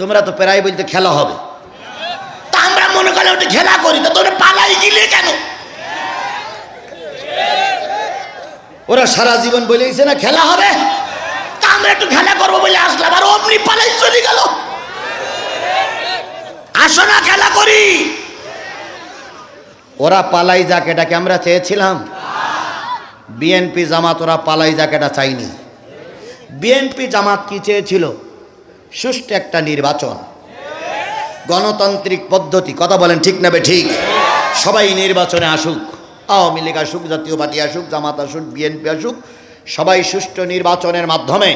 তোমরা তো প্রায় বলতে খেলা হবে। তা আমরা মনে করলে ওটা খেলা করি, তো তোমরা পালাই গিলে কেন? ওরা সারা জীবন বলেছে না, খেলা হবে? তা আমরা একটু খেলা করব বলে আসলাম, আর অমনি পালাই চলে গেল। আসো না, খেলা করি। ওরা পালাই যাক এটাকে আমরা চেয়েছিলাম? বিএনপি জামাত ওরা পালাই যাক, এটা চাইনি। বিএনপি জামাত কি চেয়েছিল? সুষ্ঠু একটা নির্বাচন। গণতান্ত্রিক পদ্ধতি, কথা বলেন ঠিক নেবে ঠিক? সবাই নির্বাচনে আসুক, আওয়ামী লীগ আসুক, জাতীয় পার্টি আসুক, জামাত আসুক, বিএনপি আসুক, সবাই সুষ্ঠু নির্বাচনের মাধ্যমে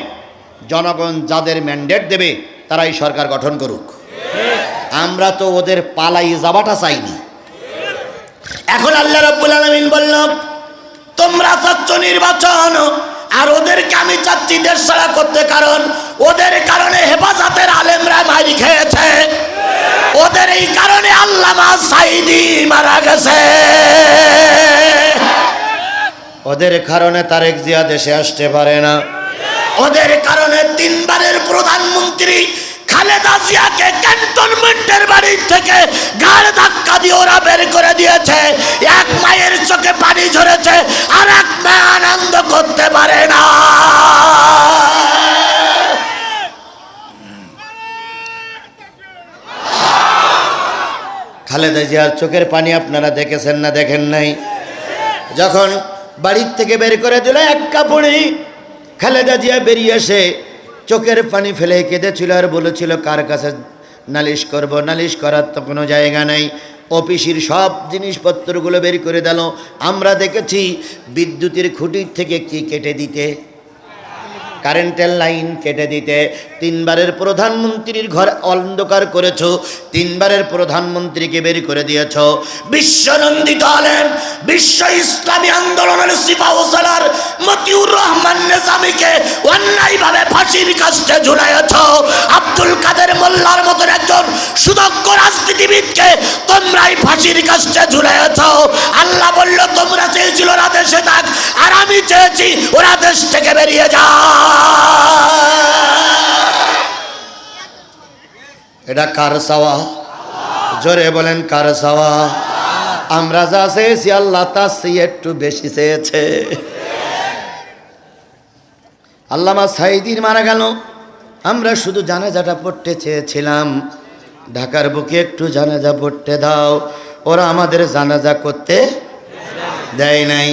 জনগণ যাদের ম্যান্ডেট দেবে, তারাই সরকার গঠন করুক। আমরা তো ওদের পালাই যাওয়াটা চাইনি। এখন আল্লাহ রাব্বুল আলামিন বলল, তোমরা চাচ্ছ নির্বাচন আর ওদেরকে আমি চাচ্ছি দেশ ছাড়া করতে কারণ ওদের কারণে হেফাজতের আলেমরা মারি খেয়েছে। ওদের এই কারণে আল্লামা সাইদি মারা গেছে। ওদের কারণে তারেক জিয়া দেশে আসতে পারে না। ওদের কারণে তিনবারের প্রধানমন্ত্রী খালেদা জিয়াকে ক্যান্টনমেন্টের বাড়ি থেকে গাড় ধাক্কা দিয়ে ওরা বের করে দিয়েছে। এক মায়ের চোখে পানি ঝরেছে আর এক মা আনন্দ করতে পারে না। খালেদা জিয়ার চোখের পানি আপনারা দেখেছেন না দেখেন নাই? যখন বাড়ির থেকে বের করে দিল এক কাপড়ে, খালেদা জিয়া বেরিয়ে এসে চোখের পানি ফেলে কেঁদেছিল আর বলেছিল, কার কাছে নালিশ করব? নালিশ করার তো কোনো জায়গা নাই। অফিসের সব জিনিসপত্রগুলো বের করে দিল। আমরা দেখেছি বিদ্যুতের খুঁটির থেকে কি কেটে দিতে। কারেন্টের লাইন কেটে দিতে। তিনবারের প্রধানমন্ত্রীর ঘর অন্ধকার করেছ, তিনবারের প্রধানমন্ত্রীকে বের করে দিয়েছ। বিশ্বনন্দিত হলেন বিশ্ব ইসলামী আন্দোলনের সিপাহসালার মতিউর রহমান নেজামিকে অন্যায়ভাবে ফাঁসির কাছে ঝুলাইয়াছ। আব্দুল কাদের মোল্লার মতন একজন সুদক্ষ রাজনীতিবিদকে তোমরাই ফাঁসির কাছে ঝুলাইয়াছ। আল্লাহ বলল, তোমরা আর আমি ওরা দেশ থেকে বেরিয়ে যা এটা কার চাওয়া জোরে বলেন কার চাওয়া আমরা যা চেয়েছি, আল্লাহ তার চেয়ে একটু বেশি চেয়েছে। আল্লামা সাইদির মারা গেল। আমরা শুধু জানাজাটা পড়তে চেয়েছিলাম। ঢাকার বুকে একটু জানাজা পড়তে দাও। ওরা আমাদের জানাজা করতে দেয় নাই।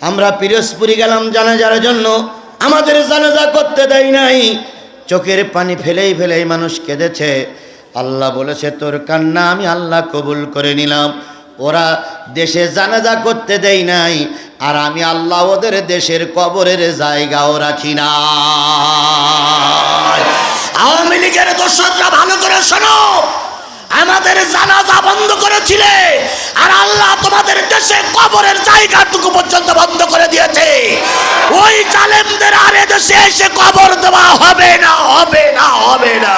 আমরা পিরোজপুরি গেলাম জানাজার জন্য। আমাদের জানাজা করতে দেয় নাই। চোখের পানি ফেলেই ফেলেই মানুষ কেঁদেছে। আল্লাহ বলেছে, তোর কান্না আমি আল্লাহ কবুল করে নিলাম। ওরা দেশে জানাজা করতে দেয় নাই। আর আমি আল্লাহ ওদের দেশের কবরের জায়গাও রাখি না। আওয়ামী লীগের দোষররা ভালো করে শোনো। আমাদের জানাজা বন্ধ করেছিলে আর আল্লাহ তোমাদের দেশে কবরের জায়গাটুকু পর্যন্ত বন্ধ করে দিয়েছে। ওই জালেমদের আর দেশে এসে কবর দেওয়া হবে না হবে না হবে না।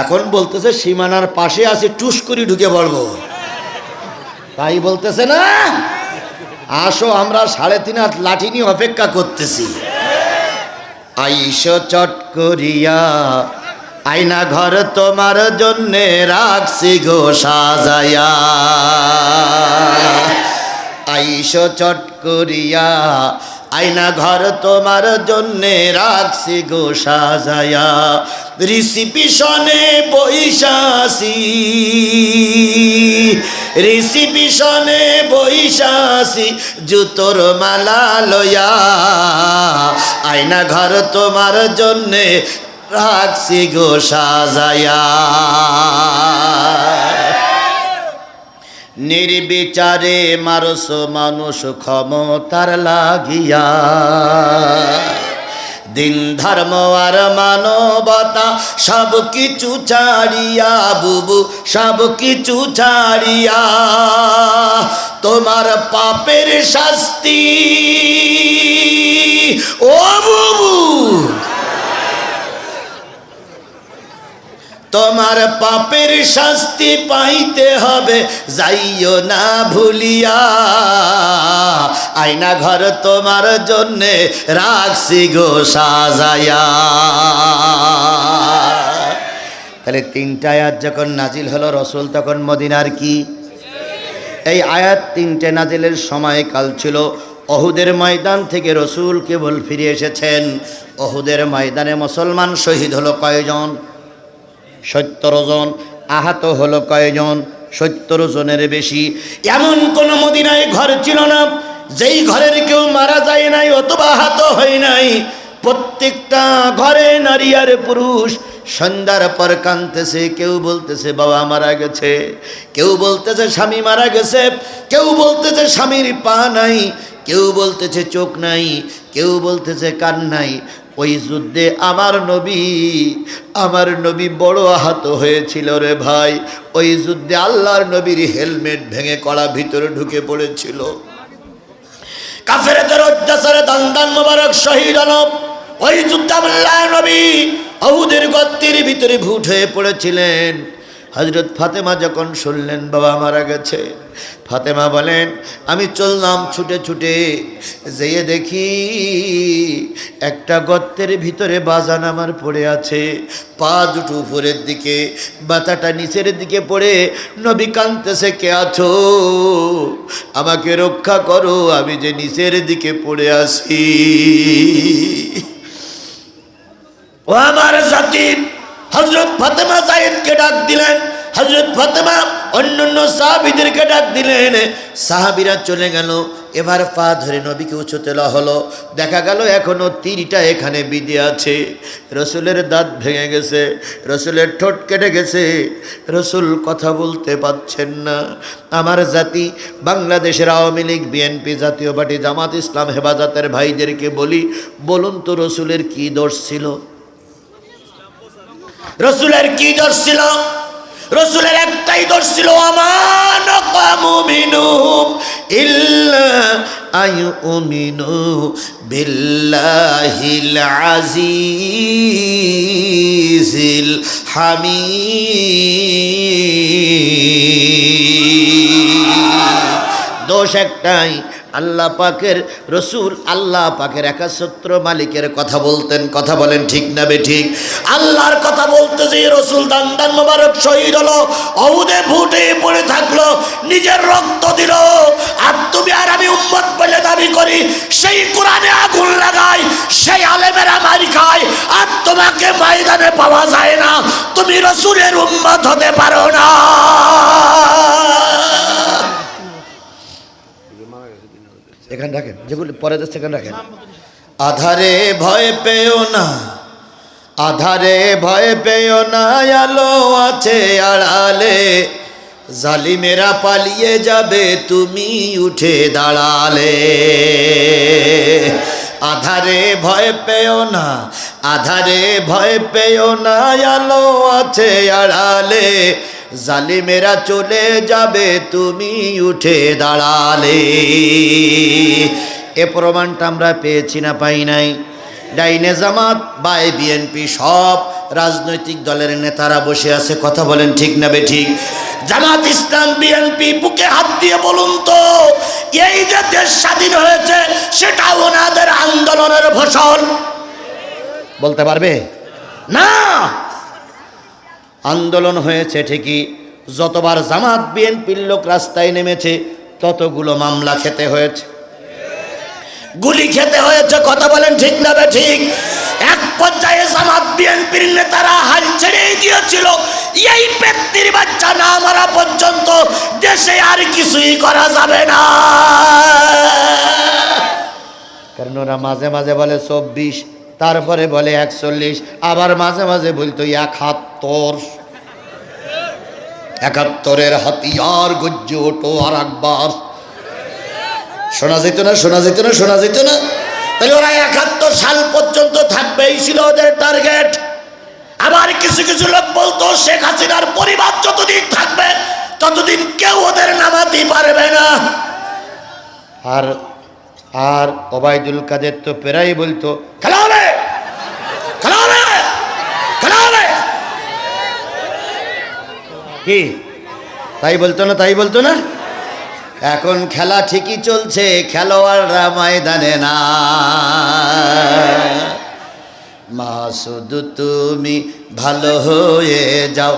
এখন বলতেছে, সীমানার পাশে আছে, টুস ঢুকে পড়ব। তাই বলতেছে না? আসো, আমরা সাড়ে তিন হাত লাঠি নিয়ে অপেক্ষা করতেছি। আইসো চট করিয়া আয়না ঘর তোমার জন্যে রাখছি গো সাজায়া। আইসো চট করিয়া আয়না ঘর তোমার জন্যে রাখছি গো সাজায়া। রিসিপিশনে বৈশাসি রিসিপিশনে বৈশাসি, জুতোর মালা লয়া আয়না ঘর তোমার জন্যে রাখছি গো সাজায়া। নির্বিচারে মারস মানুষ ক্ষমতার লাগিয়া। দিন ধর্ম আর মানবতা সব কিছু ছাড়িয়া, বুবু, সব কিছু ছাড়িয়া। তোমার পাপের শাস্তি। ও বুবু! তোমার পাপের শাস্তি পাইতে হবে, যাইও না ভুলিয়া। আয়না ঘর তোমার জন্যে রাখছি গো, সাজায়া। তাহলে তিনটা আয়াত যখন নাজিল হলো, রসুল তখন মদিনার কি? এই আয়াত তিনটে নাজিলের সময়কাল ছিল। অহুদের ময়দান থেকে রসুল কেবল ফিরে এসেছেন। অহুদের ময়দানে মুসলমান শহীদ হলো কয়জন? সত্তর জন, আহত হলো কয়জন? সত্তর জনের বেশি। এমন কোন মদিনায় ঘর ছিল না, যেই ঘরের কেউ মারা যায় নাই অথবা আহত হয় নাই। প্রত্যেকটা ঘরে নারী আর পুরুষ। সন্ধ্যার পর কানতেছে কেউ বলতেছে, বাবা মারা গেছে। কেউ বলতেছে, স্বামী মারা গেছে। কেউ বলতেছে, স্বামীর পা নাই। কেউ বলতেছে, চোখ নাই। কেউ বলতেছে, কান নাই। ওই যুদ্ধে আমার নবী আমার নবী বড় আহত হয়েছিল রে ভাই। ওই যুদ্ধে আল্লাহর নবীর হেলমেট ভেঙে কড়া ভিতরে ঢুকে পড়েছিল। অত্যাচারে শহীদ ওই যুদ্ধে নবী ভিতরে ভুট হয়ে পড়েছিলেন। হজরত ফাতেমা যখন শুনলেন, বাবা মারা গেছে। ফাতেমা বলেন, আমি চললাম ছুটে ছুটে, যেয়ে দেখি একটা গর্তের ভিতরে বাজান আমার পড়ে আছে। পা দুটো উপরের দিকে বাতাটা নিচের দিকে পড়ে, নবী কানতেছে কে আছো? আমাকে রক্ষা করো, আমি যে নিচের দিকে পড়ে আসি ও আমার জাতি হজরত ফাতেমা সাহেবকে ডাক দিলেন হজরত ফাতেমা অন্যান্য সাহাবিদেরকে ডাক দিলেন। সাহাবিরা চলে গেল, এবার পা ধরে নবীকে উঁচুতে হলো। দেখা গেল এখনও তীরটা এখানে বিধে আছে। রসুলের দাঁত ভেঙে গেছে, রসুলের ঠোঁট কেটে গেছে। রসুল কথা বলতে পাচ্ছেন না। আমার জাতি বাংলাদেশের আওয়ামী লীগ, বিএনপি জাতীয় পার্টি, জামাত ইসলাম, হেফাজতের ভাইদেরকে বলি, বলুন তো রসুলের কি দোষ ছিল? রসুলের কি দোষ ছিল? রসুলের একটাই দোষ ছিল আমান আয়ুমিনু বিল্লাহিল আজিজিল হামিদ। দোষ একটাই আল্লাহ পাকের রসুল আল্লাহ পাকের একাশত্র মালিকের কথা বলতেন। কথা বলেন ঠিক না বে ঠিক? আল্লাহর কথা বলতে যে রসুল দান দান মোবারক শহীদ হলো অউদে ভুটে পড়ে থাকল, নিজের রক্ত দিল। আর তুমি আর আমি উম্মত বলে দাবি করি, সেই কোরআনে আগুন লাগাই সেই আলেমেরা মারি খায়, আর তোমাকে ময়দানে পাওয়া যায় না। তুমি রসুলের উম্মত হতে যেগুলো পরে যাচ্ছে এখানে রাখেন? আধারে ভয় পেও না, আধারে ভয় পেও না, আলো আছে আড়ালে, জালিমেরা পালিয়ে যাবে, তুমি উঠে দাঁড়ালে। আধারে ভয় পেও না, আধারে ভয় পেও না, আলো আছে আড়ালে, জালিমেরা চলে যাবে, তুমি উঠে দাঁড়ালে। এ প্রমাণটা আমরা পেয়েছি না, পাই নাই। ডাইনে জামাত বাই বিএনপি, সব রাজনৈতিক দলের নেতারা বসে আছে, কথা বলেন ঠিক না বে ঠিক? জামাত ইসলাম, বিএনপি, বুকে হাত দিয়ে বলুন তো, এই যে দেশ স্বাধীন হয়েছে সেটা ওনাদের আন্দোলনের ফসল। বলতে পারবে? না! আন্দোলন হয়েছে ঠিকই, যতবার জামাত, বিএনপির লোক রাস্তায় নেমেছে, ততগুলো মামলা খেতে হয়েছে। গুলি খেতে হয়েছে, কথা বলেন ঠিক না ঠিক? এক পর্যায়ে জামাত বিএনপির নেতারা হাল ছেড়েই দিয়েছিল। এই ব্যক্তির বাচ্চা না মারা পর্যন্ত দেশে আর কিছুই করা যাবে না। কারণ ওরা মাঝে মাঝে বলে চব্বিশ, তারপরে বলে একচল্লিশ, আবার মাঝে মাঝে বলতো একাত্তর। একাত্তরের হাতিয়ার গজ্জে ওঠো আর একবার। শোনা যেত না, শোনা যেত না, শোনা যেত না। তাহলে ওরা একাত্তর সাল পর্যন্ত থাকবে, এই ছিল ওদের টার্গেট আবার কিছু কিছু লোক বলতো, শেখ হাসিনার পরিবার যতদিন থাকবে, ততদিন কেউ ওদের নামাতেই পারবে না। আর আর ওবায়দুল কাদের তো প্রায় বলতো, খেলা হবে খেলা হবে খেলা হবে। কি? তাই বলতো না, তাই বলতো না? এখন খেলা ঠিকই চলছে, খেলোয়াড়রা ময়দানে না মা শুধু তুমি ভালো হয়ে যাও,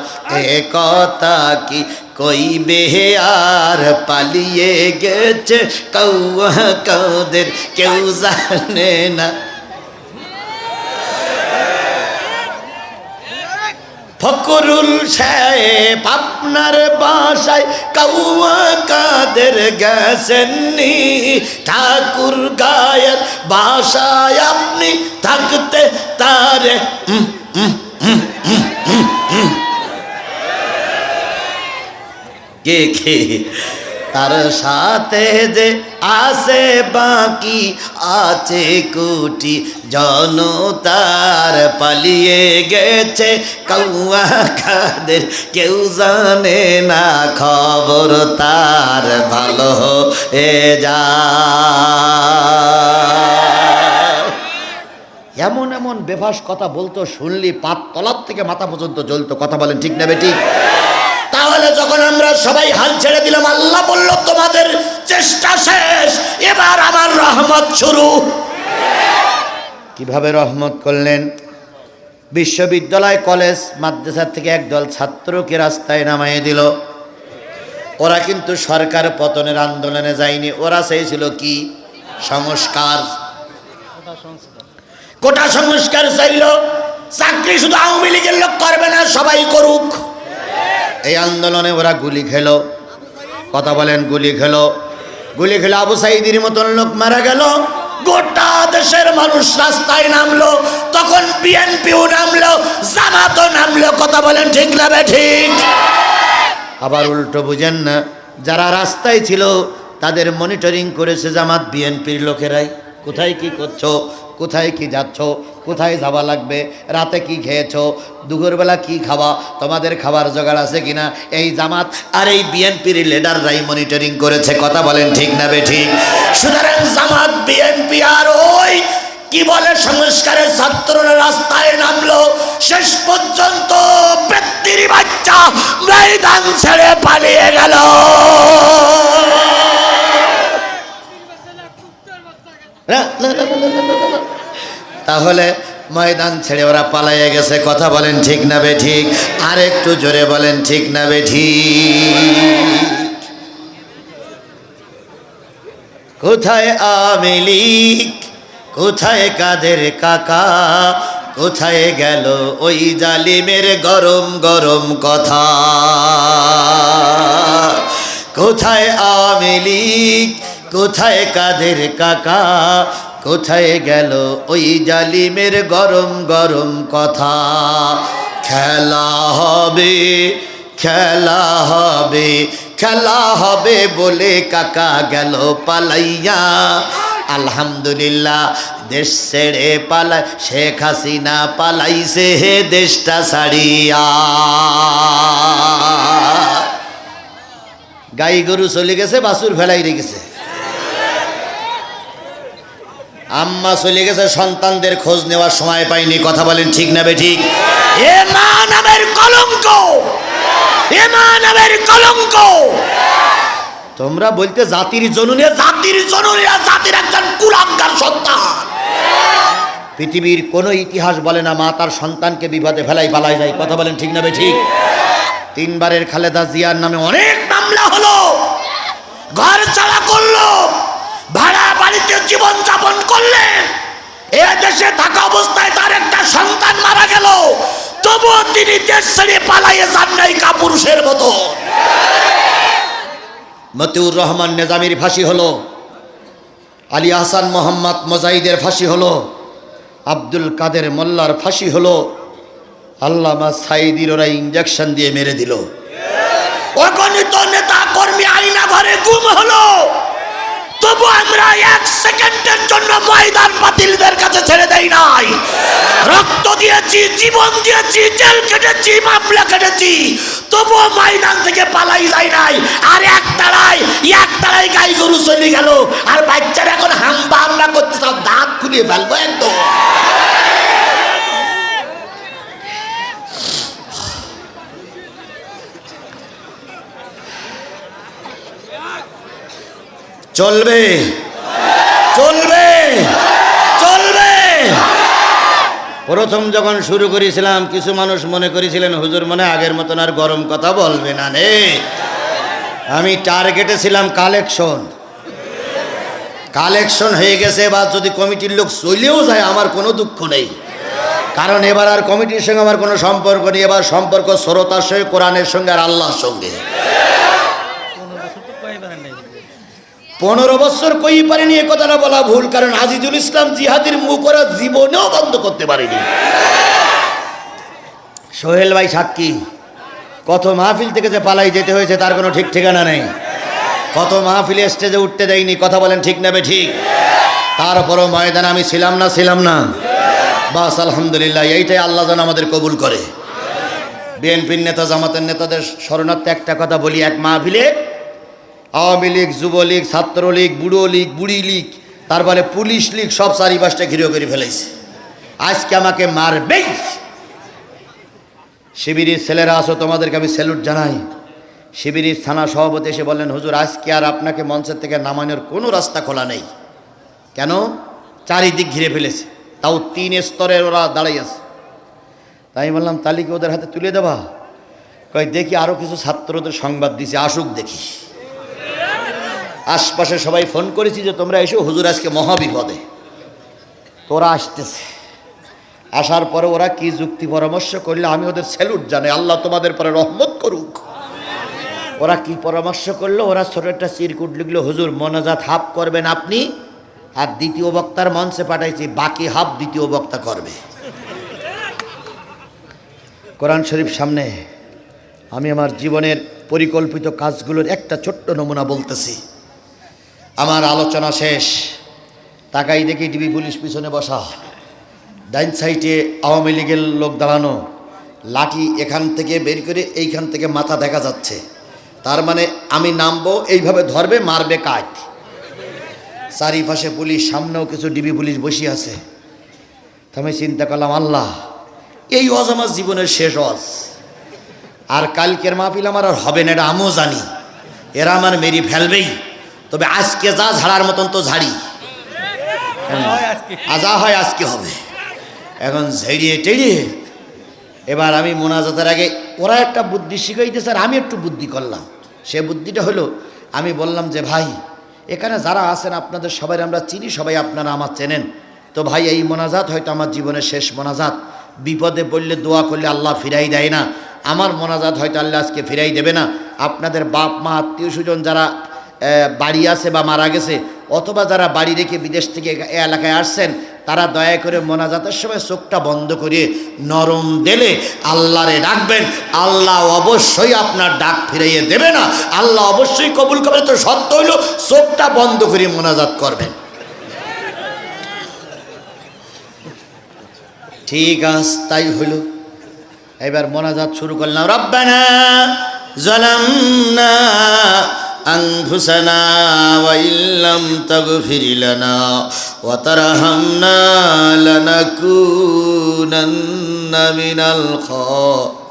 এ কথা কি কইবে? আর পালিয়ে গেছে কৌ কৌদের কেউ জানে না। ফকরুল সাহেব আপনার বাসায় কৌয়া কাদের গেছেননি ঠাকুর গায়ের বাসায় আপনি থাকতে তারে। কে কে তার সাথে যে আছে বাকি আছে কোটি, জনতার পালিয়ে গেছে কৌয়া খাদের কেউ জানে না খবর তার ভালো এ যা এমন এমন বেভাস কথা বলতো, শুনলি পাত তলার থেকে মাথা পর্যন্ত জ্বলতো। কথা বলেন ঠিক না বেটি? তাহলে যখন আমরা সবাই হাল ছেড়ে দিলাম, আল্লাহ বলল, তোমাদের চেষ্টা শেষ, এবার আমার রহমত শুরু। কীভাবে রহমত করলেন? বিশ্ববিদ্যালয়, কলেজ, মাদ্রাসার থেকে একদল ছাত্রকে রাস্তায় নামাইয়ে দিল। ওরা কিন্তু সরকার পতনের আন্দোলনে যায়নি, ওরা চেয়েছিল কি? সংস্কার। কোটা সংস্কার চাইল, চাকরি শুধু আওয়ামী লীগের লোক করবে না, সবাই করুক। এই আন্দোলনে ওরা গুলি খেলো। কথা বলেন, গুলি খেলো। গুলি খেলো আবু সাইদির মতন লোক মারা গেল। গোটা দেশের মানুষ রাস্তায় নামলো। তখন বিএনপিও নামলো, জামাতও নামলো। কথা বলেন, ঠিক না ঠিক? আবার উল্টো বুঝেন না, যারা রাস্তায় ছিল, তাদের মনিটরিং করেছে জামাত বিএনপির লোকেরাই। কোথায় কি করছ? কোথায় কি যাচ্ছ? কোথায় যাওয়া লাগবে? রাতে কি খেয়েছো? দুপুরবেলা কি খাওয়া তোমাদের খাবার জোগাড় আছে কিনা? এই জামাত আর এই বিএনপির লিডাররাই মনিটরিং করেছে। কথা বলেন ঠিক না বে ঠিক সুতরাং জামাত, বিএনপি আর ওই, কি বলে, সংস্কারের ছাত্ররা রাস্তায় নামলো। শেষ পর্যন্ত ব্যক্তির বাচ্চা ময়দান ছেড়ে পালিয়ে গেল না, না, না, না, না, না, না, না। তাহলে ময়দান ছেড়ে ওরা পালাইয়ে গেছে। কথা বলেন ঠিক না বে ঠিক আর একটু জোরে বলেন ঠিক না বে ঠিক কোথায় আওয়ামী লীগ? কোথায় কাদের কাকা? কোথায় গেল ওই জালিমের গরম গরম কথা? কোথায় আওয়ামী লীগ? কোথায় কাদের কাকা? কোথায় গেল ওই জালিমের গরম গরম কথা? খেলা হবে খেলা হবে খেলা হবে বলে কাকা গেল পালাইয়া। আলহামদুলিল্লাহ, দেশ ছেড়ে পালায় শেখ হাসিনা পালাইছে হে দেশটা ছাড়িয়া। গাই গরু চলে গেছে, বাছুর ফেলাই রেখেছে। আম্মা চলে গেছে, সন্তানদের খোঁজ নেওয়ার সময় পাইনি। কথা বলেন ঠিক না বে ঠিক? এ মা নামের কলঙ্ক! এ মা নামের কলঙ্ক! তোমরা বলতে জাতির জননী জাতির জননী আর জাতির একজন কুলাঙ্গার সন্তান। পৃথিবীর কোনো ইতিহাস বলে না, মা তার সন্তানকে বিপদে ফেলাই পালাই যায়। কথা বলেন ঠিক না বে ঠিক? তিনবারের খালেদা জিয়ার নামে অনেক মামলা হলো। ঘর চালা করল। ভাড়া বাড়িতে জীবন যাপন করলেন এ দেশে থাকা অবস্থায় তার একটা সন্তান মারা গেল। তবুও তিনি দেশ ছেড়ে পালাইয়ে যান নাই কাপুরুষের মতো। মতিউর রহমান নেজামির ফাঁসি হলো। আলী আহসান মোহাম্মদ মোজাহিদের ফাঁসি হলো। আব্দুল কাদের মোল্লার ফাঁসি হলো। আল্লামা সাইদির ওরা ইঞ্জেকশন দিয়ে মেরে দিল। অগণিত নেতা কর্মী আইনা ঘরে গুম হলো। তবু আমরা এক সেকেন্ডের জন্য ময়দান বাতিলদের কাছে ছেড়ে দেই নাই। রক্ত দিয়েছি, জীবন দিয়েছি, জেল কেটেছি মামলা কেটেছি তবু ময়দান থেকে পালাই যায় নাই। আর এক তারাই এক তারাই গাই গরু চলে গেল। আর বাচ্চারা এখন হাম্বা হামলা করতে সব দাঁত খুলিয়ে ফেলব একদম। চলবে। চলবে। চলবে। প্রথম যখন শুরু করেছিলাম, কিছু মানুষ মনে করেছিলেন, হুজুর, মনে আগের মতন আর গরম কথা বলবে না নে। আমি টার্গেটে ছিলাম কালেকশন। কালেকশন হয়ে গেছে বা যদি কমিটির লোক চলেও যায়, আমার কোনো দুঃখ নেই। কারণ এবার আর কমিটির সঙ্গে আমার কোনো সম্পর্ক নেই, এবার সম্পর্ক শ্রোতার সঙ্গে, কোরআনের সঙ্গে আর আল্লাহর সঙ্গে। পনেরো বছর কই পারেনি এ কথাটা বলা ভুল, কারণ আজিজুল ইসলাম জিহাদির মুখ ওরা জীবনেও বন্ধ করতে পারেনি। সোহেল ভাই সাক্ষী, কত মাহফিল থেকে যে পালাই যেতে হয়েছে তার কোনো ঠিক ঠিকানা নেই। কত মাহফিলে স্টেজে উঠতে দেয়নি, কথা বলেন ঠিক নেবে ঠিক। তারপরও ময়দানে আমি ছিলাম না ছিলাম না। বাস, আলহামদুলিল্লাহ, এইটাই আল্লাহ যেন আমাদের কবুল করে। বিএনপির নেতা, জামাতের নেতাদের শরণার্থে একটা কথা বলি, এক মাহফিলে আওয়ামী লীগ, যুবলীগ, ছাত্রলীগ বুড়ো লীগ বুড়ি লীগ তারপরে পুলিশ লীগ, সব চারিপাশটা ঘিরে করে ফেলেছে আজকে আমাকে মারবেই। শিবিরের ছেলেরা আসো তোমাদেরকে আমি স্যালুট জানাই। শিবিরের থানা সভাপতি এসে বললেন, হুজুর, আজকে আর আপনাকে মঞ্চের থেকে নামানোর কোনো রাস্তা খোলা নেই। কেন? চারিদিক ঘিরে ফেলেছে। তাও তিন স্তরের ওরা দাঁড়াই আছে। তাই বললাম তালিকা ওদের হাতে তুলে দেবা? কয়, দেখি আরও কিছু ছাত্রদের সংবাদ দিছে, আসুক দেখি। আশপাশে সবাই ফোন করেছি যে তোমরা এসো, হুজুর আজকে মহাবিপদে। তোরা আসতেছে। আসার পরে ওরা কি যুক্তি পরামর্শ করলে, আমি ওদের স্যালুট জানে আল্লাহ তোমাদের পরে রহমত করুক। ওরা কি পরামর্শ করল, ওরা ছোট একটা চিরকুট লিখলো, হুজুর, মনাজাত হাফ করবেন আপনি, আর দ্বিতীয় বক্তার মঞ্চে পাঠাইছি, বাকি হাফ দ্বিতীয় বক্তা করবে। কোরআন শরীফ সামনে, আমি আমার জীবনের পরিকল্পিত কাজগুলোর একটা ছোট্ট নমুনা বলতেছি। আমার আলোচনা শেষ। তাকাই দেখি ডিবি পুলিশ পিছনে বসা। ডাইন সাইডে আওয়ামী লীগের লোক দাঁড়ানো। লাঠি এখান থেকে বের করে এইখান থেকে মাথা দেখা যাচ্ছে। তার মানে আমি নামবো, এইভাবে ধরবে, মারবে কাজ চারিপাশে পুলিশ, সামনেও কিছু ডিবি পুলিশ বসে আছে। আমি চিন্তা করলাম, আল্লাহ, এই অজ আমার জীবনের শেষ অজ আর কালকের মাহফিল আমার আর হবে না, এটা আমিও জানি। এরা আমার মেরি ফেলবেই। তবে আজকে যা ঝাড়ার মতন তো ঝাড়ি। আজা হয় আজকে হবে। এখন ঝেড়িয়ে টেড়িয়ে, এবার আমি মোনাজাতের আগে, ওরা একটা বুদ্ধি শিখাইতেছে আর আমি একটু বুদ্ধি করলাম। সে বুদ্ধিটা হলো, আমি বললাম যে, ভাই, এখানে যারা আছেন আপনাদের সবাই, আমরা চিনি সবাই, আপনারা আমার চেনেন। তো ভাই, এই মোনাজাত হয়তো আমার জীবনের শেষ মোনাজাত। বিপদে পড়লে দোয়া করলে আল্লাহ ফিরাই দেয় না। আমার মোনাজাত হয়তো আল্লাহ আজকে ফিরাই দেবে না। আপনাদের বাপ মা আত্মীয় স্বজন যারা বাড়ি আছে বা মারা গেছে, অথবা যারা বাড়ি রেখে বিদেশ থেকে এ এলাকায় আসছেন, তারা দয়া করে মোনাজাতের সময় চোখটা বন্ধ করে নরম দিলে আল্লাহরে ডাকবেন। আল্লাহ অবশ্যই আপনার ডাক ফিরাইয়ে দেবে না। আল্লাহ অবশ্যই কবুল করবে, তো সত্য হইল চোখটা বন্ধ করে মোনাজাত করবেন। ঠিক আছে, তাই হইল। এবার মোনাজাত শুরু করলাম। রব্বানা জালামনা أنفسنا وإن لم تغفر لنا وترحمنا لنكونن من الخاسرين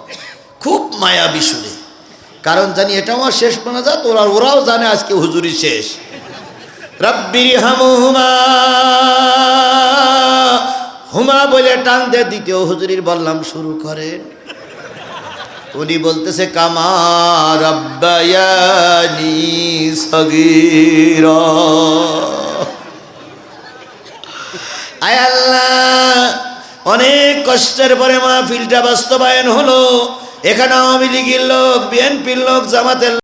খুব মায়া বিশুরে কারণ জানি এটা আমার শেষ মোনাজাত ওরা ওরাও জানে আজকে হুজুরি শেষ রব্বির হামুহুমা হুমা বলে টান দে দ্বিতীয় হুজুরির বললাম শুরু করেন উনি বলতেছে কামার আব্বায়ানি সগীরা। আয় আল্লাহ, অনেক কষ্টের পরে মা মাহফিলটা বাস্তবায়ন হলো। এখানে আওয়ামী লীগের লোক, বিএনপির লোক, জামাতের